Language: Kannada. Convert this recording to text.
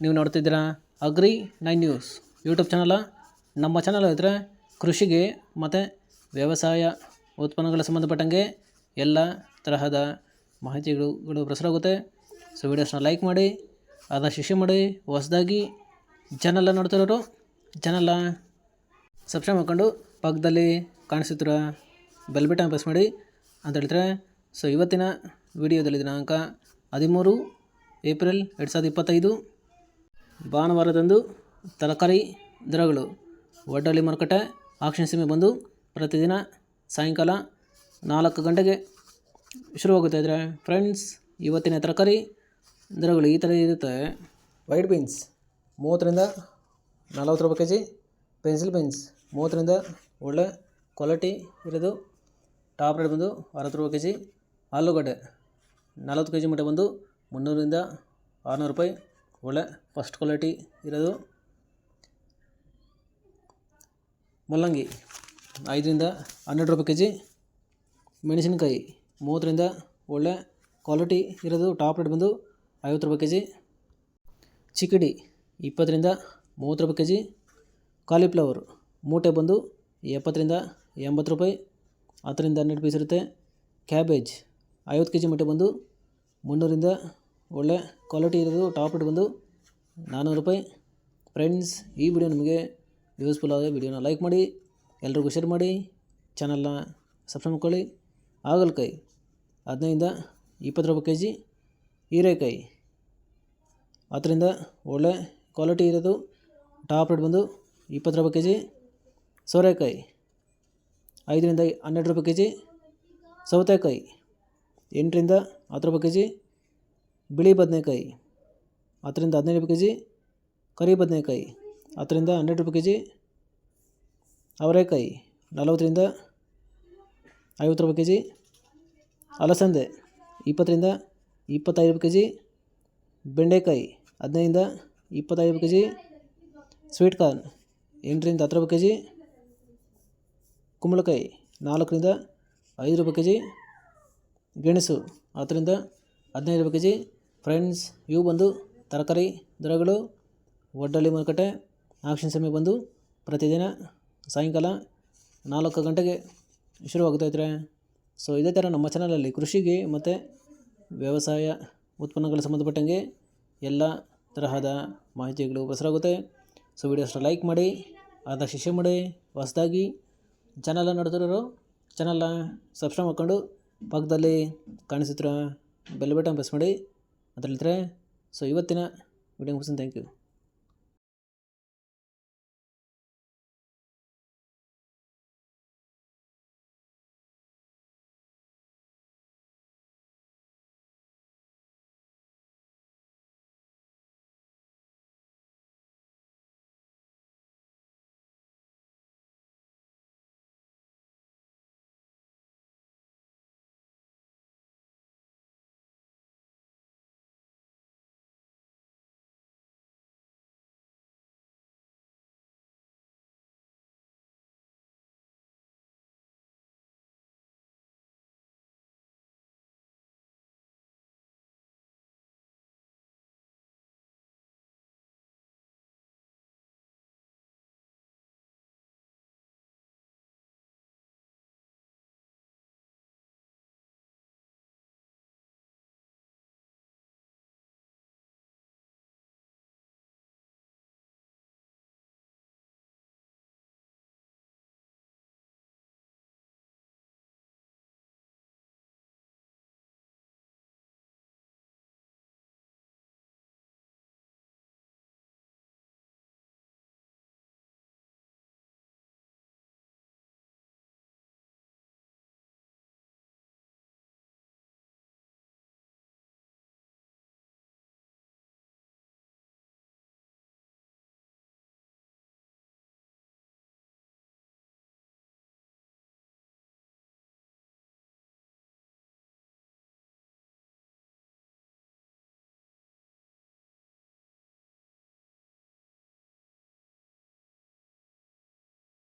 ನೀವು ನೋಡ್ತಿದ್ದೀರಾ agri nine news YouTube channel. ನಮ್ಮ ಚಾನಲ್ ಇದ್ದರೆ ಕೃಷಿಗೆ ಮತ್ತು ವ್ಯವಸಾಯ ಉತ್ಪನ್ನಗಳ ಸಂಬಂಧಪಟ್ಟಂಗೆ ಎಲ್ಲ ತರಹದ ಮಾಹಿತಿಗಳು ಪ್ರಸರಾಗುತ್ತೆ ಸೊ ವೀಡಿಯೋಸ್ನ ಲೈಕ್ ಮಾಡಿ, ಅದನ್ನ ಶಿಷ್ಯ ಮಾಡಿ, ಹೊಸದಾಗಿ ಚಾನಲ್ನ ನೋಡ್ತಿರೋರು ಚಾನಲ್ನ ಸಬ್ಸ್ಕ್ರೈಬ್ ಮಾಡ್ಕೊಂಡು ಪಕ್ಕದಲ್ಲಿ ಕಾಣಿಸುತ್ತಿರೋ ಬೆಲ್ ಬಟನ್ ಪ್ರೆಸ್ ಮಾಡಿ ಅಂತ ಹೇಳಿದ್ರೆ ಸೊ ಇವತ್ತಿನ ವಿಡಿಯೋದಲ್ಲಿ ದಿನಾಂಕ ಹದಿಮೂರು ಏಪ್ರಿಲ್ ಎರಡು ಸಾವಿರದ ಇಪ್ಪತ್ತೈದು. ಭಾನುವಾರದಂದು ತರಕಾರಿ ದರಗಳು. ಒಡ್ಡಳ್ಳಿ ಮಾರುಕಟ್ಟೆ ಆಕ್ಷನ್ ಸೀಮೆ ಬಂದು ಪ್ರತಿದಿನ ಸಾಯಂಕಾಲ ನಾಲ್ಕು ಗಂಟೆಗೆ ಶುರುವಾಗುತ್ತೆ. ಇದ್ರೆ ಫ್ರೆಂಡ್ಸ್ ಇವತ್ತಿನ ತರಕಾರಿ ದರಗಳು ಈ ಥರ ಇರುತ್ತೆ. ವೈಟ್ ಬೀನ್ಸ್ ಮೂವತ್ತರಿಂದ ನಲವತ್ತು ರೂಪಾಯಿ ಕೆ ಜಿ ಪೆನ್ಸಿಲ್ ಬೀನ್ಸ್ ಮೂವತ್ತರಿಂದ ಒಳ್ಳೆ ಕ್ವಾಲಿಟಿ ಇರೋದು. ಟಾಪ್ ರೇಟ್ ಬಂದು ಅರವತ್ತು ರೂಪಾಯಿ ಕೆ ಜಿ ಆಲೂಗಡ್ಡೆ, ನಲವತ್ತು ಕೆ ಜಿ ಮಟ್ಟ ಬಂದು ಮುನ್ನೂರರಿಂದ ಆರುನೂರು ರೂಪಾಯಿ. ಒಳ್ಳೆ ಫಸ್ಟ್ ಕ್ವಾಲಿಟಿ ಇರೋದು. ಮೂಲಂಗಿ ಐದರಿಂದ ಹನ್ನೆರಡು ರೂಪಾಯಿ ಕೆ ಜಿ ಮೆಣಸಿನಕಾಯಿ ಮೂವತ್ತರಿಂದ ಒಳ್ಳೆ ಕ್ವಾಲಿಟಿ ಇರೋದು. ಟಾಪ್ ರೇಟ್ ಬಂದು ಐವತ್ತು ರೂಪಾಯಿ ಕೆ ಜಿ ಚಿಕ್ಕಡಿ ಇಪ್ಪತ್ತರಿಂದ ಮೂವತ್ತು ರೂಪಾಯಿ ಕೆ ಜಿ ಕಾಲಿಫ್ಲವರ್ ಮೂಟೆ ಬಂದು ಎಪ್ಪತ್ತರಿಂದ ಎಂಬತ್ತು ರೂಪಾಯಿ. ಹತ್ತರಿಂದ ಹನ್ನೆರಡು ಪೀಸ್ ಇರುತ್ತೆ. ಕ್ಯಾಬೇಜ್ ಐವತ್ತು ಕೆ ಜಿ ಮೂಟೆ ಬಂದು ಮುನ್ನೂರಿಂದ ಒಳ್ಳೆ ಕ್ವಾಲಿಟಿ ಇರೋದು ಟಾಪ್ ರೇಟ್ ಬಂದು ನಾನ್ನೂರು ರೂಪಾಯಿ. ಫ್ರೆಂಡ್ಸ್ ಈ ವಿಡಿಯೋ ನಿಮಗೆ ಯೂಸ್ಫುಲ್ ಆದರೆ ವಿಡಿಯೋನ ಲೈಕ್ ಮಾಡಿ, ಎಲ್ರಿಗೂ ಶೇರ್ ಮಾಡಿ ಚಾನಲ್ನ ಸಬ್ಸ್ಕ್ರೈಬ್ ಮಾಡ್ಕೊಳ್ಳಿ. ಹಾಗಲಕಾಯಿ ಹದಿನೈದಿಂದ ಇಪ್ಪತ್ತು ರೂಪಾಯಿ ಕೆ ಜಿ ಹೀರೆಕಾಯಿ. ಅದರಿಂದ ಒಳ್ಳೆ ಕ್ವಾಲಿಟಿ ಇರೋದು ಟಾಪ್ ರೇಟ್ ಬಂದು ಇಪ್ಪತ್ತು ರೂಪಾಯಿ ಕೆ ಜಿ ಸೋರೆಕಾಯಿ. ಐದರಿಂದ ಹನ್ನೆರಡು ರೂಪಾಯಿ ಕೆ ಜಿ ಸೌತೆಕಾಯಿ. ಎಂಟರಿಂದ ಹತ್ತು ರೂಪಾಯಿ ಕೆ ಜಿ ಬಿಳಿ ಬದನೆಕಾಯಿ, ಹತ್ತರಿಂದ ಹದಿನೈದು ರೂಪಾಯಿ ಕೆ ಜಿ ಕರಿ ಬದನೆಕಾಯಿ, ಹತ್ತರಿಂದ ಹನ್ನೆರಡು ರೂಪಾಯಿ ಕೆ ಜಿ ಅವರೆಕಾಯಿ, ನಲವತ್ತರಿಂದ ಐವತ್ತು ರೂಪಾಯಿ ಕೆ ಜಿ ಅಲಸಂದೆ, ಇಪ್ಪತ್ತರಿಂದ ಇಪ್ಪತ್ತೈದು ರೂಪಾಯಿ ಕೆ ಜಿ ಬೆಂಡೆಕಾಯಿ, ಹದಿನೈದರಿಂದ ಇಪ್ಪತ್ತೈದು ರೂಪಾಯಿ ಕೆ ಜಿ ಸ್ವೀಟ್ ಕಾರ್ನ್, ಎಂಟರಿಂದ ಹತ್ತು ರೂಪಾಯಿ ಕೆ ಜಿ ಕುಂಬಳಕಾಯಿ, ನಾಲ್ಕರಿಂದ ಐದು ರೂಪಾಯಿ ಕೆ ಜಿ ಗೆಣಸು, ಹತ್ತರಿಂದ ಹದಿನೈದು ರೂಪಾಯಿ ಕೆ ಜಿ ಫ್ರೆಂಡ್ಸ್, ಇವು ಬಂದು ತರಕಾರಿ ದರಗಳು ಒಡ್ಡಳ್ಳಿ ಮಾರುಕಟ್ಟೆ ಆಕ್ಷನ್ ಸಮಯ ಬಂದು ಪ್ರತಿದಿನ ಸಾಯಂಕಾಲ ನಾಲ್ಕು ಗಂಟೆಗೆ ಶುರುವಾಗ್ತಾಯಿದ್ರೆ ಸೊ ಇದೇ ಥರ ನಮ್ಮ ಚಾನಲಲ್ಲಿ ಕೃಷಿಗೆ ಮತ್ತು ವ್ಯವಸಾಯ ಉತ್ಪನ್ನಗಳ ಸಂಬಂಧಪಟ್ಟಂಗೆ ಎಲ್ಲ ತರಹದ ಮಾಹಿತಿಗಳು ಪ್ರಸಾರವಾಗುತ್ತೆ ಸೊ ವಿಡಿಯೋಸ್ನ ಲೈಕ್ ಮಾಡಿ ಆದಷ್ಟು ಶಿಷ್ಯ ಮಾಡಿ, ಹೊಸದಾಗಿ ಚಾನಲ್ನ ನೋಡ್ತಿರೋರು ಚಾನಲ್ನ ಸಬ್ಸ್ಕ್ರೈಬ್ ಮಾಡ್ಕೊಂಡು ಪಕ್ಕದಲ್ಲಿ ಕಾಣಿಸುತ್ತಿರೋ ಬೆಲ್ ಬಟನ್ ಪ್ರೆಸ್ ಮಾಡಿ ಅದರಲ್ಲಿದ್ದರೆ ಸೊ ಇವತ್ತಿನ ವಿಡಿಯೋ ಮುಗಿಸ್ತೀನಿ. Thank you